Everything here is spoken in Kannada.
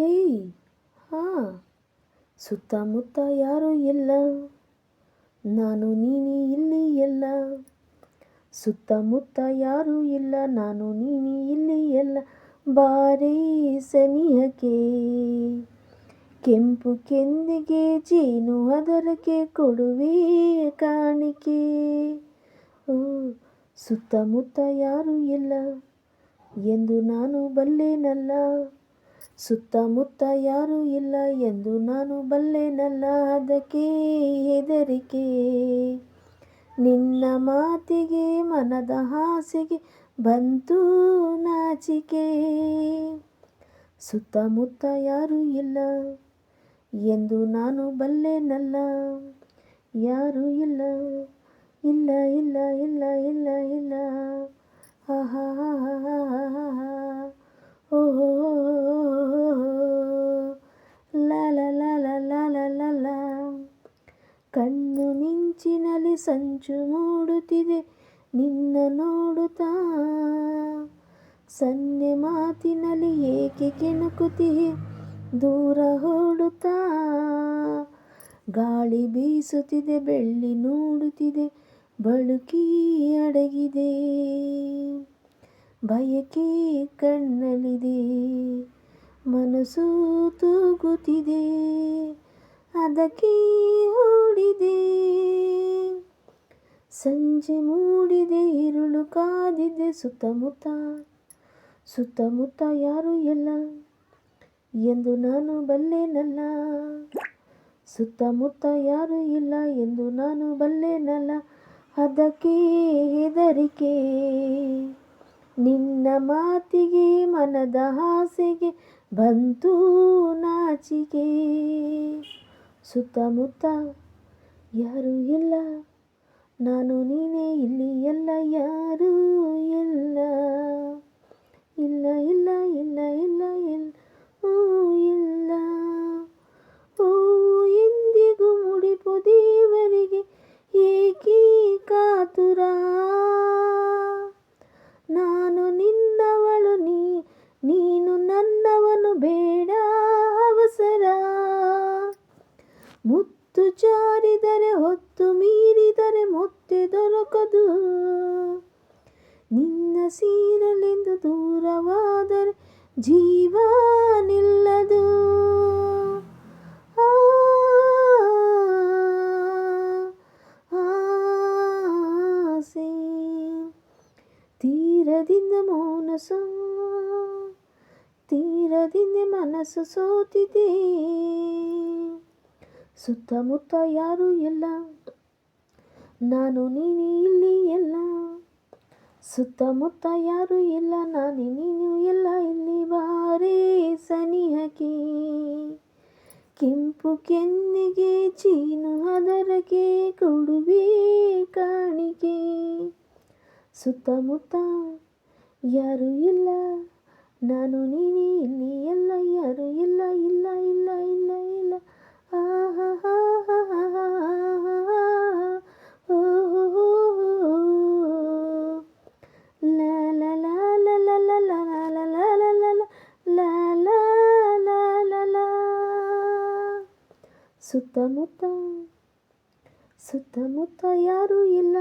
ಹೇಯ್ ಹಾ. ಸುತ್ತಮುತ್ತ ಯಾರೂ ಇಲ್ಲ. ನಾನು, ನೀನು ಇಲ್ಲಿ ಎಲ್ಲ. ಸುತ್ತಮುತ್ತ ಯಾರೂ ಇಲ್ಲ. ನಾನು, ನೀನು ಇಲ್ಲಿ ಎಲ್ಲ. ಬಾರೇ ಸನಿಹಕ್ಕೆ. ಕೆಂಪು ಕೆಂದಿಗೆ ಜೇನು ಅದರಕ್ಕೆ ಕೊಡುವೆ ಕಾಣಿಕೆ. ಓ, ಸುತ್ತಮುತ್ತ ಯಾರೂ ಇಲ್ಲ. ಎಂದು ನಾನು ಬಲ್ಲೆನಲ್ಲ. ಸುತ್ತಮುತ್ತ ಯಾರೂ ಇಲ್ಲ ಎಂದು ನಾನು ಬಲ್ಲೆನಲ್ಲ ಅದಕ್ಕೆ ಹೆದರಿಕೆ. ನಿನ್ನ ಮಾತಿಗೆ, ಮನದ ಹಾಸಿಗೆ ಬಂತು ನಾಚಿಕೆ. ಸುತ್ತಮುತ್ತ ಯಾರೂ ಇಲ್ಲ ಎಂದು ನಾನು ಬಲ್ಲೆನಲ್ಲ. ಯಾರೂ ಇಲ್ಲ ಇಲ್ಲ ಇಲ್ಲ ಇಲ್ಲ ಇಲ್ಲ ಸಂಚು ಮೂಡುತ್ತಿದೆ, ನಿನ್ನ ನೋಡುತ್ತಾ? ಸನ್ನೆ ಮಾತಿನಲ್ಲಿ ಏಕೆ ಕೆಣಕುತ್ತಿಯೇ? ದೂರ ಓಡುತ್ತಾ ಗಾಳಿ ಬೀಸುತ್ತಿದೆ, ಬೆಳ್ಳಿ ನೋಡುತ್ತಿದೆ, ಬಳುಕಿ ಅಡಗಿದೆ. ಬಯಕೆ ಕಣ್ಣಲ್ಲಿದೆ, ಮನಸ್ಸು ತೂಗುತ್ತಿದೆ, ಅದಕ್ಕೆ ಓಡಿದೆ ಸಂಜೆ ಮೂಡಿದೆ ಇರುಳು ಕಾದಿದೆ ಸುತ್ತಮುತ್ತ. ಸುತ್ತಮುತ್ತ ಯಾರು ಇಲ್ಲ ಎಂದು ನಾನು ಬಲ್ಲೆನಲ್ಲ. ಸುತ್ತಮುತ್ತ ಯಾರು ಇಲ್ಲ ಎಂದು ನಾನು ಬಲ್ಲೆನಲ್ಲ. ಅದಕ್ಕೆ ಹೆದರಿಕೆ. ನಿನ್ನ ಮಾತಿಗೆ, ಮನದ ಹಾಸಿಗೆ ಬಂತು ನಾಚಿಕೆ. ಸುತ್ತಮುತ್ತ ಯಾರು ಇಲ್ಲ ನಾನು ನೀನೇ ಇಲ್ಲಿ ಎಲ್ಲ ಯಾರೂ ಇಲ್ಲ ಇಲ್ಲ ಹೊತ್ತು ಮೀರಿದರೆ ಮುತ್ತೆ ದೊರಕದು. ನಿನ್ನ ಸೀರಲೆಂದು ದೂರವಾದರೆ ಜೀವ ನಿಲ್ಲದು ಆಸೆ. ತೀರದಿಂದ ಮೌನಸು ತೀರದಿಂದ ಮನಸ್ಸು ಸೋತಿದೆ. ಸುತ್ತಮುತ್ತ ಯಾರು ಇಲ್ಲ. ನಾನು, ನೀನು ಇಲ್ಲಿ ಎಲ್ಲ ಸುತ್ತಮುತ್ತ ಯಾರು ಇಲ್ಲ. ನಾನು, ನೀನು ಎಲ್ಲ ಇಲ್ಲಿ ಬಾರೇ ಸನಿಹಕ್ಕೆ ಕೆಂಪು ಕೆನ್ನಿಗೆ ಚೀನು ಅದರಕ್ಕೆ ಕೊಡುವೆ ಕಾಣಿಕೆ. ಸುತ್ತಮುತ್ತ ಯಾರು ಇಲ್ಲ. ನಾನು, ನೀನೇ ಇಲ್ಲಿ ಎಲ್ಲ ಸುತ್ತಮುತ್ತ ಸುತ್ತಮುತ್ತ ಯಾರೂ ಇಲ್ಲ.